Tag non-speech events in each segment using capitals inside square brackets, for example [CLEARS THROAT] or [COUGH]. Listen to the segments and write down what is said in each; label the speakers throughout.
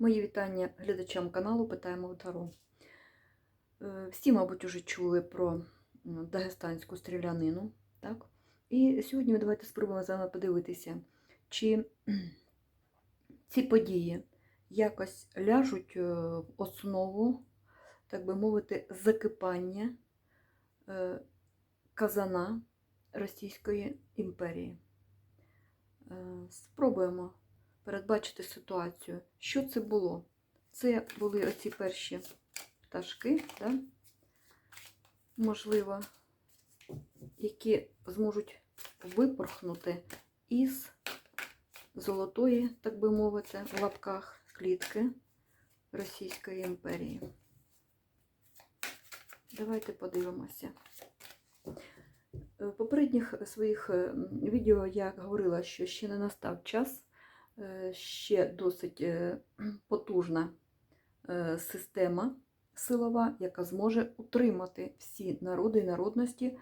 Speaker 1: Мої вітання глядачам каналу Питаємо в Таро. Е, Всі, мабуть, уже чули про дагестанську стрілянину. Так? І сьогодні ми давайте спробуємо з вами подивитися, чи ці події якось ляжуть е, в основу, так би мовити, закипання е, казана Російської імперії. Спробуємо передбачити ситуацію. Що це було? Це були оці перші пташки, да? можливо, які зможуть випорхнути із золотої, так би мовити, в лапках клітки Російської імперії. Давайте подивимося. В попередніх своїх відео я говорила, що ще не настав час, ще досить е, [CLEARS THROAT] потужна е, система силова, яка зможе утримати всі народи і народності е,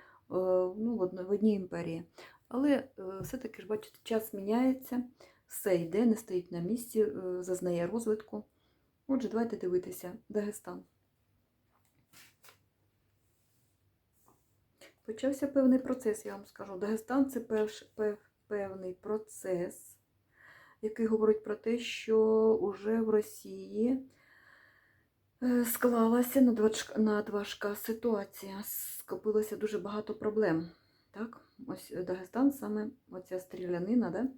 Speaker 1: ну, в одній імперії. Але е, все-таки ж бачите, час міняється, все йде, не стоїть на місці, е, зазнає розвитку. Отже, давайте дивитися. Дагестан. Почався певний процес, я вам скажу. Дагестан це певний процес, який говорить про те, що уже в Росії е, склалася надважка ситуація. Скопилося дуже багато проблем. Так? Ось Дагестан, саме оця стрілянина, да?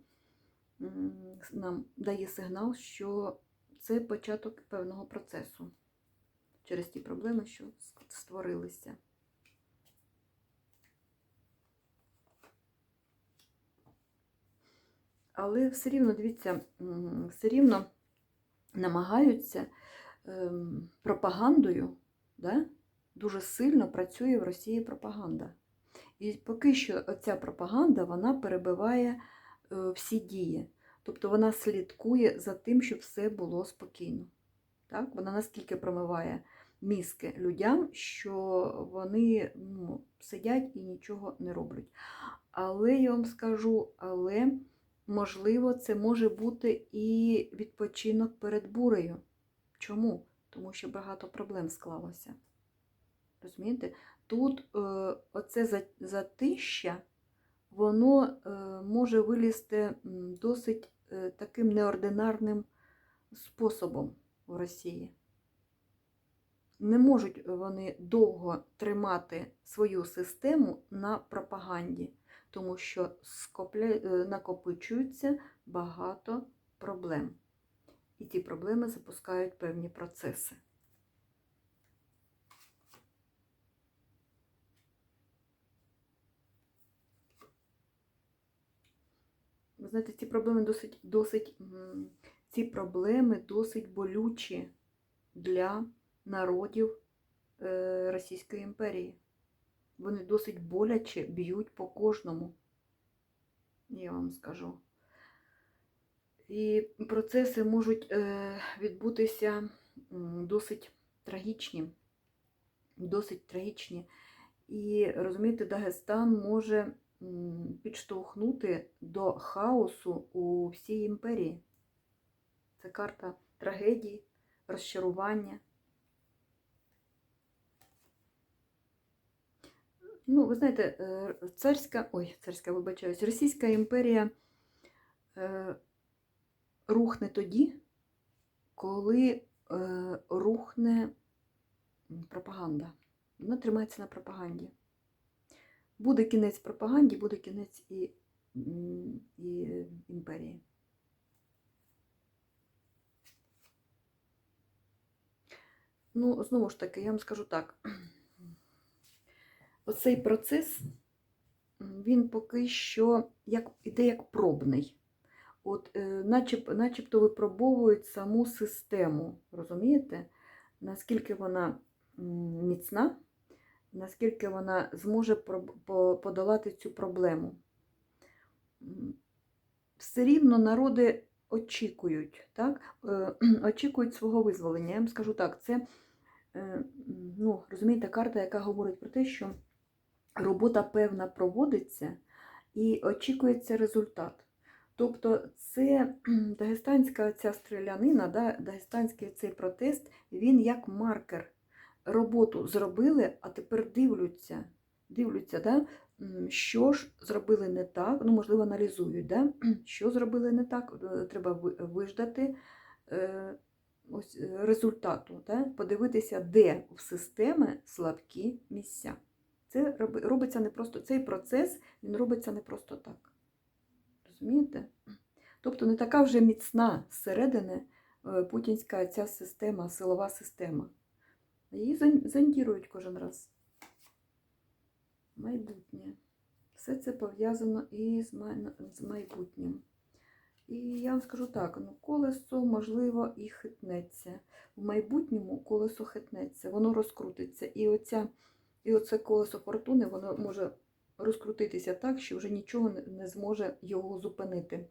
Speaker 1: нам дає сигнал, що це початок певного процесу через ті проблеми, що створилися. Але все рівно, дивіться, все рівно намагаються ем, пропагандою, да? дуже сильно працює в Росії пропаганда. І поки що ця пропаганда вона перебиває е, всі дії. Тобто вона слідкує за тим, щоб все було спокійно. Так? Вона наскільки промиває мізки людям, що вони ну, сидять і нічого не роблять. Але я вам скажу, але можливо, це може бути і відпочинок перед бурею. Чому? Тому що багато проблем склалося. Розумієте? Тут е, оце затища, воно е, може вилізти досить е, таким неординарним способом в Росії. Не можуть вони довго тримати свою систему на пропаганді, тому що е, накопичується багато проблем. І ці проблеми запускають певні процеси. Ви знаєте, ці проблеми досить, досить, ці проблеми досить болючі для народів е, Російської імперії. Вони досить боляче б'ють по кожному, я вам скажу. І процеси можуть е, відбутися досить трагічні. Досить трагічні. І розумієте, Дагестан може підштовхнути до хаосу у всій імперії. Це карта трагедії, розчарування. Ну, ви знаєте, е, царська, ой, царська, вибачаюсь, Російська імперія е, рухне тоді, коли е, рухне пропаганда. Вона тримається на пропаганді. Буде кінець пропаганді, буде кінець і, і імперії. Ну, знову ж таки, я вам скажу так. Оцей процес, він поки що як, іде як пробний. От, е, начеб, начебто випробовують саму систему, розумієте? Наскільки вона міцна, наскільки вона зможе подолати цю проблему. Все рівно народи очікують, так? Е, [CLEARS THROAT] очікують свого визволення. Я вам скажу так, це е, ну, розумієте, карта, яка говорить про те, що робота певна проводиться і очікується результат. Тобто це дагестанська ця стрілянина, да, дагестанський цей протест, він як маркер. Роботу зробили, а тепер дивляться, дивляться, да, що ж зробили не так, ну, можливо, аналізують, да, що зробили не так, е, треба виждати е, ось, е, результату, да, подивитися, де в системи слабкі місця. Це робиться не просто, цей процес він робиться не просто так. Розумієте? Тобто не така вже міцна зсередини е, путінська ця система, силова система. Її зон- зондірують кожен раз. Майбутнє. Все це пов'язано і з майбутнім. І я вам скажу так: ну, колесо, можливо, і хитнеться. В майбутньому колесо хитнеться, воно розкрутиться. І, оця, і оце колесо фортуни, воно може розкрутитися так, що вже нічого не- зможе його зупинити.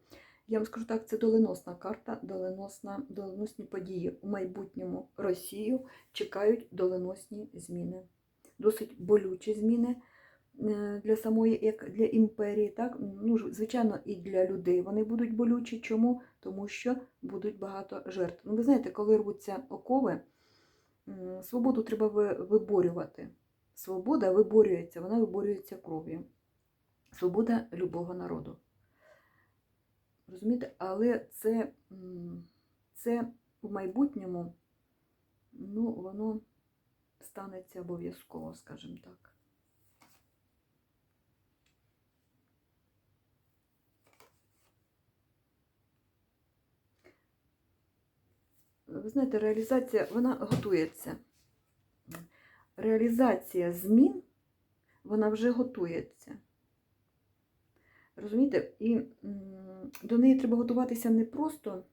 Speaker 1: Я вам скажу так, це доленосна карта, доленосна, доленосні події. У майбутньому Росію чекають доленосні зміни. Досить болючі зміни е, для самої, як для імперії, так? Ну, звичайно, і для людей вони будуть болючі. Чому? Тому що будуть багато жертв. Ну, ви знаєте, коли рвуться окови, свободу треба виборювати. Свобода виборюється, вона виборюється кров'ю. Свобода любого народу. Розумієте? Але це, це у майбутньому, ну, воно станеться обов'язково, скажімо так. Ви знаєте, реалізація, вона готується. Реалізація змін, вона вже готується. Розумієте? І до неї треба готуватися не просто,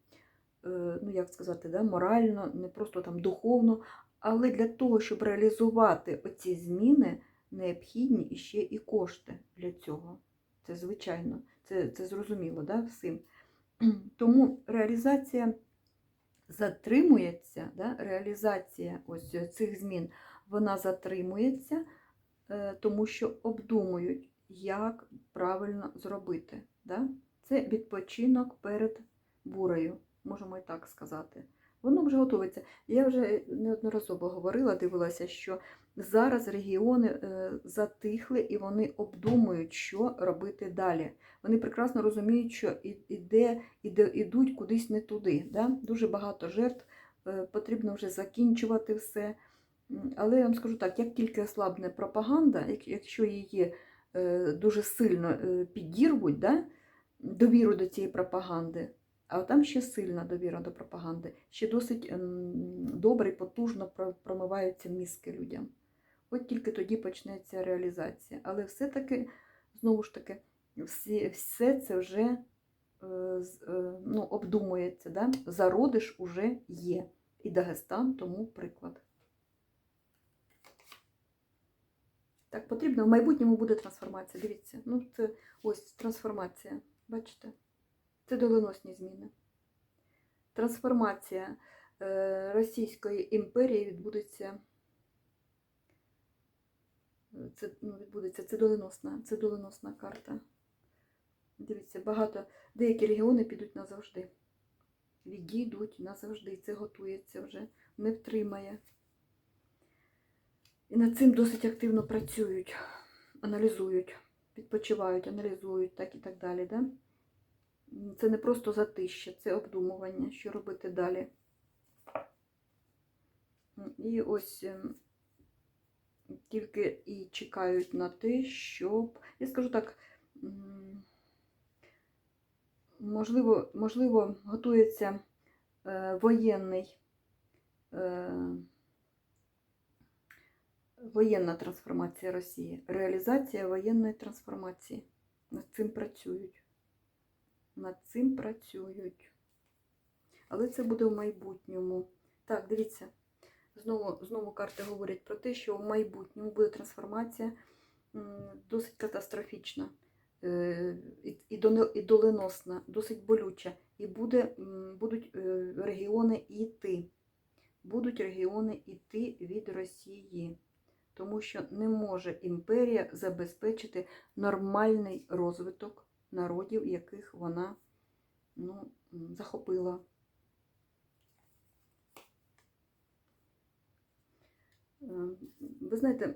Speaker 1: е, ну як сказати, да, морально, не просто там духовно, але для того, щоб реалізувати оці зміни, необхідні іще і кошти для цього. Це звичайно, це, це зрозуміло да, всім. [CLEARS THROAT] Тому реалізація затримується, да, реалізація ось цих змін, вона затримується, е, тому що обдумують, як правильно зробити. Да? Це відпочинок перед бурею, можемо і так сказати. Воно вже готується. Я вже неодноразово говорила, дивилася, що зараз регіони е, затихли і вони обдумують, що робити далі. Вони прекрасно розуміють, що іде, іде, ідуть кудись не туди. Да? Дуже багато жертв, е, потрібно вже закінчувати все. Але я вам скажу так, як тільки ослабне пропаганда, якщо її е, дуже сильно е, підірвуть, да? довіру до цієї пропаганди, а там ще сильна довіра до пропаганди, ще досить ем, добре і потужно промиваються мізки людям. От тільки тоді почнеться реалізація. Але все-таки, знову ж таки, всі, все це вже е, ну, обдумується. Да? Зародиш уже є. І Дагестан тому приклад. Так, потрібно. В майбутньому буде трансформація. Дивіться, ну це ось трансформація. Бачите? Це доленосні зміни. Трансформація е, Російської імперії відбудеться. Це ну, відбудеться, це доленосна, це доленосна карта. Дивіться, багато, деякі регіони підуть назавжди. Відійдуть назавжди. Це готується вже, не втримає. І над цим досить активно працюють, аналізують, відпочивають, аналізують, так і так далі. Да? Це не просто затища, це обдумування, що робити далі. І ось ем, тільки і чекають на те, щоб. Я скажу так, можливо, можливо готується е, воєнний. Воєнна трансформація Росії, реалізація воєнної трансформації. Над цим працюють. Над цим працюють. Але це буде в майбутньому. Так, дивіться, знову, знову карти говорять про те, що в майбутньому буде трансформація досить катастрофічна е, і, і доленосна, досить болюча. І буде, будуть е, регіони йти. Будуть регіони йти від Росії тому що не може імперія забезпечити нормальний розвиток народів, яких вона ну, захопила. Е, Ви знаєте,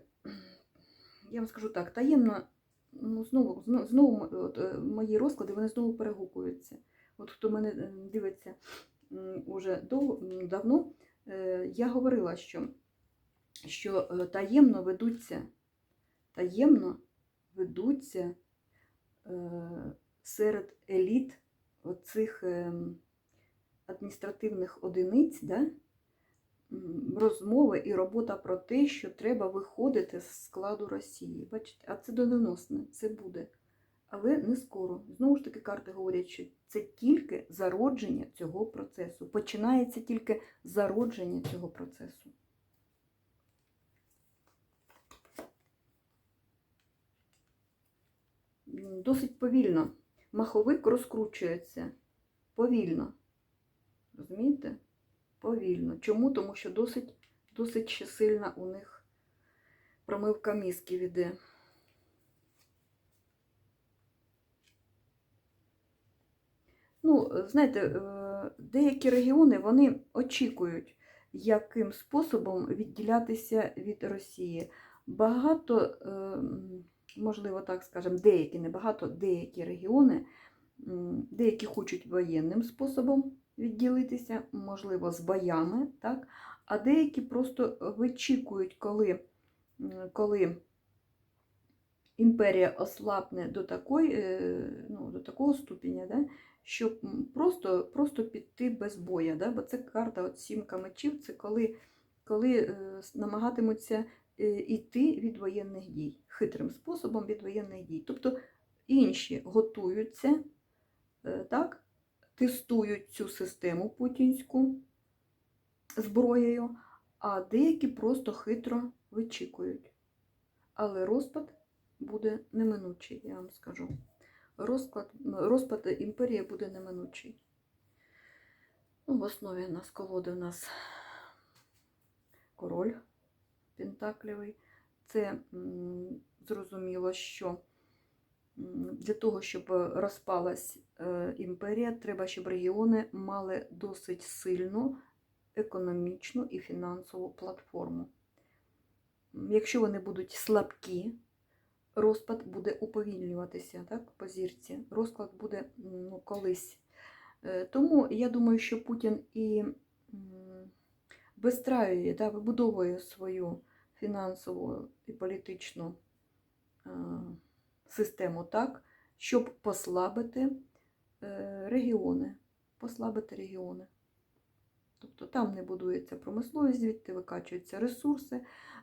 Speaker 1: я вам скажу так, таємно, ну, знову, знову, от, е, мої розклади, вони знову перегукуються. От хто мене дивиться уже давно, е, я говорила, що, що е, таємно ведуться, таємно ведуться е, серед еліт оцих ем, адміністративних одиниць, да, розмови і робота про те, що треба виходити з складу Росії. Бачите, а це доленосне, це буде. Але не скоро. Знову ж таки, карти говорять, що це тільки зародження цього процесу. Починається тільки зародження цього процесу. Досить повільно. Маховик розкручується повільно. Розумієте? Повільно. Чому? Тому що досить, досить ще сильна у них промивка мізків іде. Ну, знаєте, е, деякі регіони вони очікують, яким способом відділятися від Росії. Багато, е, м, можливо, так скажемо, деякі, не багато, деякі регіони, деякі хочуть воєнним способом відділитися, можливо, з боями, так? а деякі просто вичікують, коли, коли імперія ослабне до, такої, е, ну, до такого ступеня, да? щоб просто, просто піти без боя. Да? Бо це карта от сімка мечів, це коли, коли е, намагатимуться е, йти від воєнних дій, хитрим способом від воєнних дій. Тобто інші готуються, е, так, тестують цю систему путінську зброєю, а деякі просто хитро вичікують. Але розпад буде неминучий, я вам скажу. Розклад, розпад імперії буде неминучий. Ну, в основі у нас колоди у нас король Пентаклівий. Це зрозуміло, що для того, щоб розпалась е, імперія, треба, щоб регіони мали досить сильну економічну і фінансову платформу. Якщо вони будуть слабкі, розпад буде уповільнюватися так, по зірці. Розклад буде ну, колись. Е, Тому я думаю, що Путін і вистраює, да, вибудовує свою фінансову і політичну е, систему так, щоб послабити е, регіони. Послабити регіони. Тобто там не будується промисловість, звідти викачуються ресурси,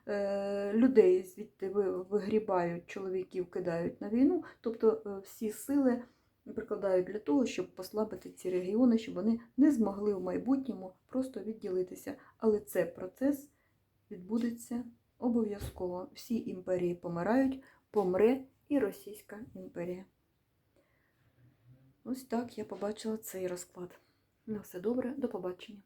Speaker 1: е, людей звідти вигрібають, чоловіків кидають на війну. Тобто всі сили прикладають для того, щоб послабити ці регіони, щоб вони не змогли в майбутньому просто відділитися. Але це процес відбудеться обов'язково. Всі імперії помирають, помре і Російська імперія. Ось так я побачила цей розклад. На все добре, до побачення.